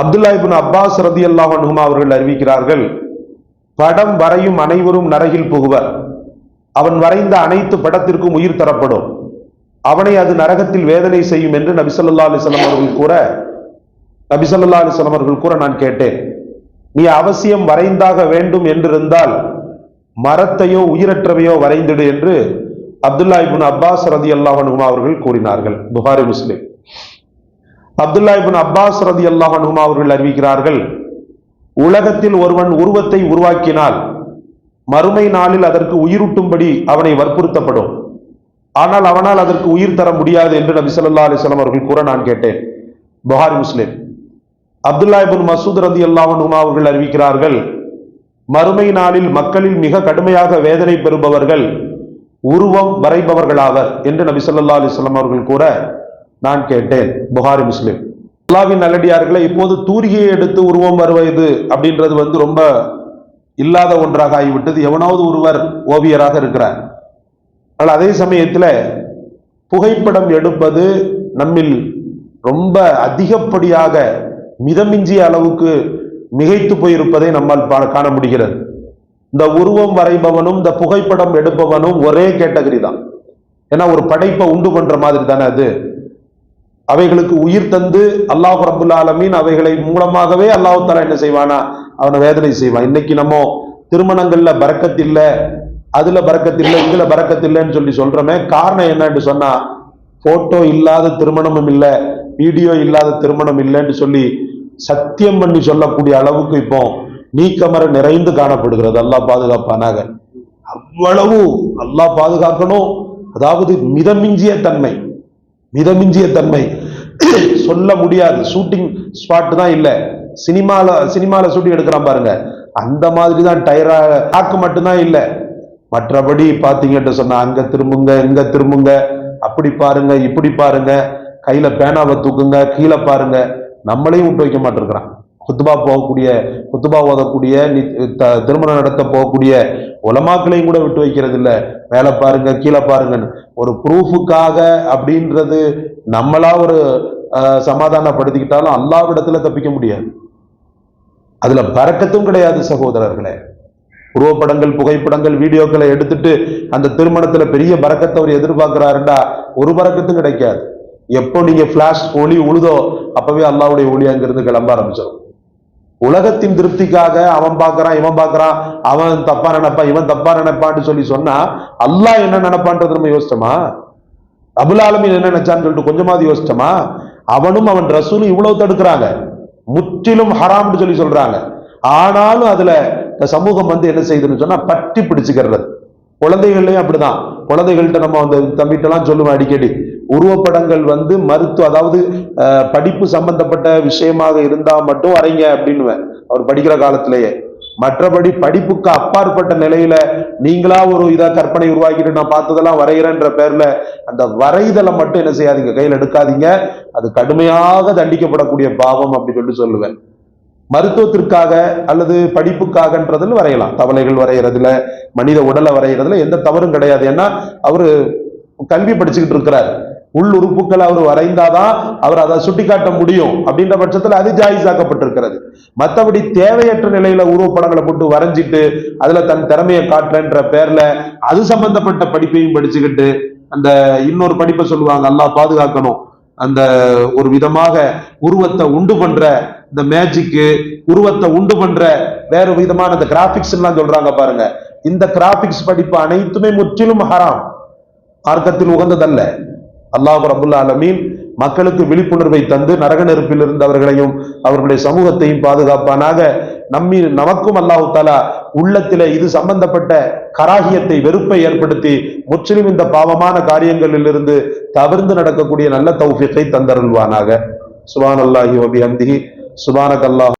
அப்துல்லா இப்னு Abbas ரதி அல்லாஹ் அவர்கள் அறிவிக்கிறார்கள் படம் வரையும் அனைவரும் நரகில் புகுவர். அவன் வரைந்த அனைத்து படத்திற்கும் உயிர் தரப்படும். அவனை அது நரகத்தில் வேதனை செய்யும் என்று நபிசல்லா ஸல்லல்லாஹு அவர்கள் கூற நபிசல்லா ஸல்லல்லாஹு அவர்கள் கூற நான் கேட்டேன். நீ அவசியம் வரைந்தாக வேண்டும் என்றிருந்தால் மரத்தையோ உயிரற்றவையோ வரைந்திடு என்று அப்துல்லா இப்னு அப்பாஸ் ரதி அல்லாஹ் அவர்கள் கூறினார்கள். Bukhari Muslim. Abdullah ibn Abbas ரதி அல்லாஹ் அவர்கள் அறிவிக்கிறார்கள் உலகத்தில் ஒருவன் உருவத்தை உருவாக்கினால் மறுமை நாளில் அதற்கு உயிரூட்டும்படி அவனை வற்புறுத்தப்படும். ஆனால் அவனால் அதற்கு உயிர் தர முடியாது என்று நபி சொல்லா அலிஸ்லாம் அவர்கள் கூற நான் கேட்டேன். Bukhari Muslim. Abdullah ibn Masud ரதி அல்லாஹ் அவர்கள் அறிவிக்கிறார்கள் மறுமை நாளில் மக்களில் மிக கடுமையாக வேதனை பெறுபவர்கள் உருவம் வரைபவர்களாவர் என்று நபி சொல்லா அலிஸ்லாம் அவர்கள் கூற நான் கேட்டேன். புகாரி முஸ்லிம். அல்லாவின் நல்லடியார்களை இப்போது தூரிகையை எடுத்து உருவம் வருவது அப்படின்றது வந்து ரொம்ப இல்லாத ஒன்றாக ஆகிவிட்டது. எவனாவது ஒருவர் ஓவியராக இருக்கிறார். ஆனால் அதே சமயத்தில் புகைப்படம் எடுப்பது நம்மில் ரொம்ப அதிகப்படியாக மிதமிஞ்சிய அளவுக்கு மிகைத்து போயிருப்பதை நம்மால் பா- காண முடிகிறது. இந்த உருவம் வரைபவனும் இந்த புகைப்படம் எடுப்பவனும் ஒரே கேட்டகரி தான். ஏன்னா ஒரு படைப்பை உண்டு பண்ற மாதிரி தானே அது. அவைகளுக்கு உயிர் தந்து அல்லாஹ் ரபுல் ஆலமீன் அவைகளை மூலமாகவே அல்லாஹு தாலா என்ன செய்வானா? அவனை வேதனை செய்வான். இன்னைக்கு நம்ம திருமணங்கள்ல பறக்கத்து இல்ல அதுல பறக்கத்து இல்ல இதுல பறக்கத்து இல்லைன்னு சொல்லி சொல்றோமே காரணம் என்னன்னு சொன்னா போட்டோ இல்லாத திருமணமும் இல்லை வீடியோ இல்லாத திருமணம் இல்லைன்னு சொல்லி சத்தியம் பண்ணி சொல்லக்கூடிய அளவுக்கு இப்போ நீக்கமர நிறைந்து காணப்படுகிறது. அல்லாஹ் பாதுகாப்பானாக. அவ்வளவு அல்லாஹ் பாதுகாக்கணும். அதாவது மிதமிஞ்சிய தன்மை. மிதமிஞ்சிய தன்மை. சொல்ல முடியாது. ஷூட்டிங் ஸ்பாட் தான் இல்லை. சினிமாவில் சினிமாவில் ஷூட்டிங் எடுக்கிறான் பாருங்க. அந்த மாதிரி தான் டயரா ஆக்கு மட்டும்தான் இல்லை. மற்றபடி பார்த்தீங்கன்ட்டு சொன்னால் அங்கே திரும்புங்க இங்கே திரும்புங்க. அப்படி பாருங்க இப்படி பாருங்க. கையில் பேனாவை தூக்குங்க கீழே பாருங்க. நம்மளையும் விட்டு வைக்க மாட்டிருக்கிறான். குத்துபா போகக்கூடிய குத்துபா ஓதக்கூடிய திருமணம் நடத்த போகக்கூடிய உலமாக்களையும் கூட விட்டு வைக்கிறது இல்லை மேலே பாருங்க கீழே பாருங்கன்னு. ஒரு ப்ரூஃபுக்காக அப்படின்றது நம்மளா ஒரு சமாதானப்படுத்திக்கிட்டாலும் அல்லாவிடத்துல தப்பிக்க முடியாது. அதுல பறக்கத்தும் கிடையாது சகோதரர்களே. உருவப்படங்கள் புகைப்படங்கள் வீடியோக்களை எடுத்துட்டு அந்த திருமணத்துல பெரிய பறக்கத்தை அவர் எதிர்பார்க்கிறாருண்டா ஒரு பறக்கத்தும் கிடைக்காது. எப்போ நீங்க பிளாஷ் ஒளி உழுதோ அப்பவே அல்லாவுடைய ஒளி அங்கிருந்து கிளம்ப ஆரம்பிச்சிடும் உலகத்தின் திருப்திக்காக அவன் பார்க்கறான் இவன் பார்க்கறான் அவன் தப்பா நினைப்பான் இவன் தப்பா நினைப்பான்னு சொல்லி சொன்னா அல்லாஹ் என்ன நினைப்பான்றது நம்ம யோசிச்சோமா? அபுலாலமின் என்ன நினைச்சான்னு சொல்லிட்டு கொஞ்சமாவது யோசிச்சோமா? அவனும் அவன் ரசூலும் இவ்வளவு தடுக்கிறாங்க. முற்றிலும் ஹராம்னு சொல்லி சொல்றாங்க. ஆனாலும் அதுல இந்த சமூகம் வந்து என்ன செய்யுதுன்னு சொன்னா பட்டி பிடிச்சுக்கிறது. குழந்தைகள்லயும் அப்படிதான். குழந்தைகள்கிட்ட நம்ம அந்த தம்பிட்டெல்லாம் சொல்லுவோம் அடிக்கடி. உருவப்படங்கள் வந்து மருத்துவ அதாவது படிப்பு சம்பந்தப்பட்ட விஷயமாக இருந்தா மட்டும் வரைங்க அப்படின்னுவேன். அவர் படிக்கிற காலத்திலேயே. மற்றபடி படிப்புக்கு அப்பாற்பட்ட நிலையில நீங்களா ஒரு இதா கற்பனை உருவாக்கிட்டு நான் பார்த்ததெல்லாம் வரைகிறேன்ற பேர்ல அந்த வரைதலை மட்டும் என்ன செய்யாதீங்க. கையில் எடுக்காதீங்க. அது கடுமையாக தண்டிக்கப்படக்கூடிய பாவம் அப்படின்னு சொல்லி சொல்லுவேன். மருத்துவத்திற்காக அல்லது படிப்புக்காகன்றதுல வரையலாம். தவளைகள் வரைகிறதுல மனித உடலை வரைகிறதுல எந்த தவறும் கிடையாது. ஏன்னா அவரு கல்வி படிச்சுக்கிட்டு இருக்கிறார். உள் உறுப்புகள் அவர் வரைந்தாதான் அவர் அதை சுட்டிக்காட்ட முடியும். அப்படின்ற பட்சத்துல அது ஜாயிஸாக்கப்பட்டிருக்கிறது. மற்றபடி தேவையற்ற நிலையில உருவப்படங்களை போட்டு வரைஞ்சிட்டு அதுல தன் திறமையை காட்டுறன்ற பேர்ல அது சம்பந்தப்பட்ட படிப்பையும் படிச்சுக்கிட்டு அந்த இன்னொரு படிப்பை சொல்லுவாங்க அல்லாஹ் பாதுகாக்கணும். அந்த ஒரு விதமாக உருவத்தை உண்டு பண்ற இந்த மேஜிக்கு உருவத்தை உண்டு பண்ற வேற விதமான அந்த கிராபிக்ஸ் எல்லாம் சொல்றாங்க பாருங்க. இந்த கிராபிக்ஸ் படிப்பு அனைத்துமே முற்றிலும் ஹராம். மார்க்கத்தில் உகந்ததல்ல. அல்லாஹ் ரபுல்லா அலமீன் மக்களுக்கு விழிப்புணர்வை தந்து நரக நெருப்பில் இருந்தவர்களையும் அவர்களுடைய சமூகத்தையும் பாதுகாப்பானாக. நம்மி நமக்கும் அல்லாஹு தாலா உள்ளத்திலே இது சம்பந்தப்பட்ட கராகியத்தை வெறுப்பை ஏற்படுத்தி முற்றிலும் இந்த பாவமான காரியங்களில் இருந்து தவிர்ந்து நடக்கக்கூடிய நல்ல தௌஃபியத்தை தந்தருள்வானாக. சுபான் அல்லாஹி வபி ஹம்திஹி சுபானக் அல்லாஹ்